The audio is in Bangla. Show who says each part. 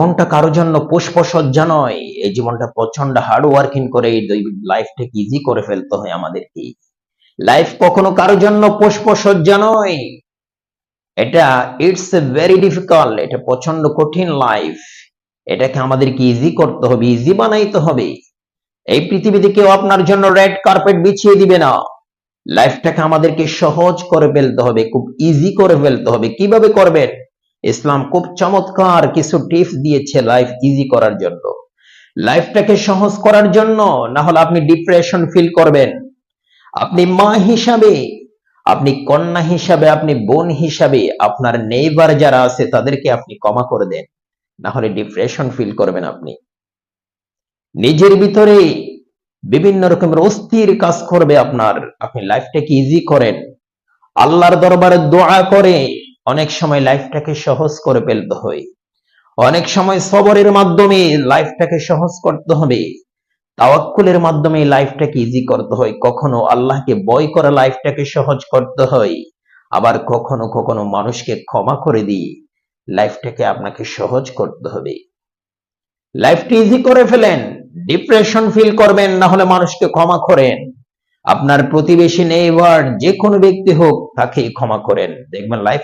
Speaker 1: জীবনটা কারোর জন্য পুষ্পসজ্জা নয়, এই জীবনটা প্রচণ্ড হার্ড ওয়ার্কিং করে এই লাইফটাকে ইজি করে ফেলতে হয় আমাদেরকে লাইফ কখনো কারোর জন্য পুষ্পসজ্জা নয়। এটা ইটস এ ভেরি ডিফিকাল্ট এটা প্রচণ্ড কঠিন লাইফ এটাকে আমাদেরকে ইজি করতে হবে ইজি বানাইতে হবে। এই পৃথিবীতে কেউ আপনার জন্য রেড কার্পেট বিছিয়ে দিবে না। লাইফটাকে আমাদেরকে সহজ করে ফেলতে হবে, খুব ইজি করে ফেলতে হবে। কীভাবে করবেন? ইসলাম খুব চমৎকার কিছু টিপস দিয়েছে লাইফ ইজি করার জন্য। লাইফটাকে সহজ করার জন্য না হলে আপনি ডিপ্রেশন ফিল করবেন। আপনি মা হিসাবে, আপনি কন্যা হিসাবে, আপনি বোন হিসাবে, আপনার নেইবার যারা আছে তাদেরকে আপনি ক্ষমা করে দেন। না হলে ডিপ্রেশন ফিল করবেন আপনি। নিজের ভিতরে বিভিন্ন রকমের অস্থির কাজ করবে আপনার। আপনি লাইফটাকে ইজি করেন। আল্লাহর দরবারে দোয়া করে অনেক সময় লাইফটাকে সহজ করে ফেলতে হয়। অনেক সময় সবরের মাধ্যমে লাইফটাকে সহজ করতে হবে। তাওয়াক্কুলের মাধ্যমে লাইফটাকে ইজি করতে হয়। কখনো আল্লাহকে বয় করে লাইফটাকে সহজ করতে হয়। আবার কখনো কখনো মানুষকে ক্ষমা করে দিয়ে লাইফটাকে আপনাকে সহজ করতে হবে। লাইফটা ইজি করে ফেলেন ডিপ্রেশন ফিল করবেন, না হলে মানুষকে ক্ষমা করেন। আপনার প্রতিবেশী নেইবার যে কোনো ব্যক্তি হোক তাকে ক্ষমা করেন। দেখবেন লাইফ